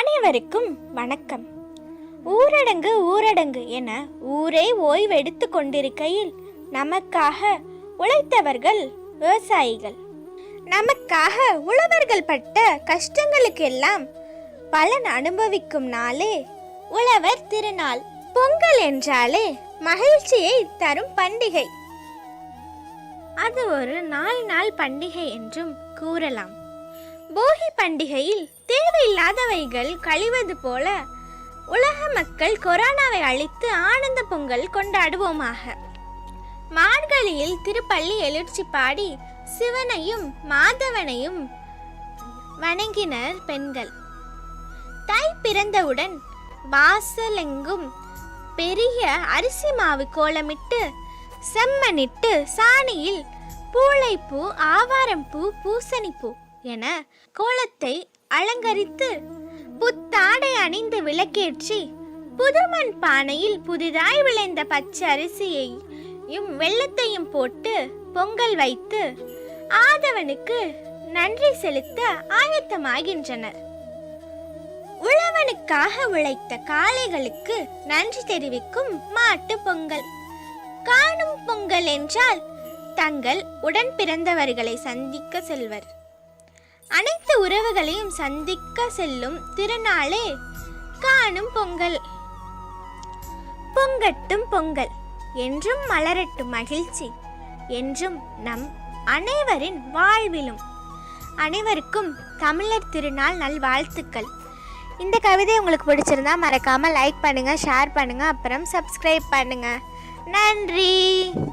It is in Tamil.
அனைவருக்கும் வணக்கம். ஊரடங்கு ஊரடங்கு என ஊரே ஓய்வெடுத்து கொண்டிருக்கையில் நமக்காக உழைத்தவர்கள் விவசாயிகள். நமக்காக உழவர்கள் பட்ட கஷ்டங்களுக்கெல்லாம் பலன் அனுபவிக்கும் நாளே உழவர் திருநாள். பொங்கல் என்றாலே மகிழ்ச்சியை தரும் பண்டிகை. அது ஒரு நாள் நாள் பண்டிகை என்றும் கூறலாம். போகி பண்டிகையில் தேவையில்லாதவைகள் கழிவது போல உலக மக்கள் கொரோனாவை அழித்து ஆனந்த பொங்கல் கொண்டாடுவோமாக. மார்கழியில் திருப்பள்ளி எழுச்சி பாடி சிவனையும் மாதவனையும் வணங்கினர் பெண்கள். தை பிறந்தவுடன் வாசலெங்கும் பெரிய அரிசி மாவு கோலமிட்டு செம்மனிட்டு சாணியில் பூளைப்பூ ஆவாரம்பூ பூசணிப்பூ என கோலத்தை அலங்கரித்து புத்தாடை அணிந்து விளக்கேற்றி புதுமண் பானையில் புதிதாய் விளைந்த பச்சை அரிசியையும் வெள்ளத்தையும் போட்டு பொங்கல் வைத்து ஆதவனுக்கு நன்றி செலுத்த ஆயத்தமாகின்றனர். உழவனுக்காக உழைத்த காளைகளுக்கு நன்றி தெரிவிக்கும் மாட்டு பொங்கல். காணும் பொங்கல் என்றால் தங்கள் உடன் பிறந்தவர்களை சந்திக்க செல்வர். அனைத்து உறவுகளையும் சந்திக்க செல்லும் திருநாளே. காணும் பொங்கல். பொங்கட்டும் பொங்கல். என்றும் மலரட்டும் மகிழ்ச்சி. என்றும் நம் அனைவரின் வாழ்விலும். அனைவருக்கும் தமிழர் திருநாள் நல்வாழ்த்துக்கள். இந்த கவிதை உங்களுக்கு பிடிச்சிருந்தா மறக்காமல் லைக் பண்ணுங்கள் ஷேர் பண்ணுங்கள் அப்புறம் சப்ஸ்கிரைப் பண்ணுங்கள் நன்றி!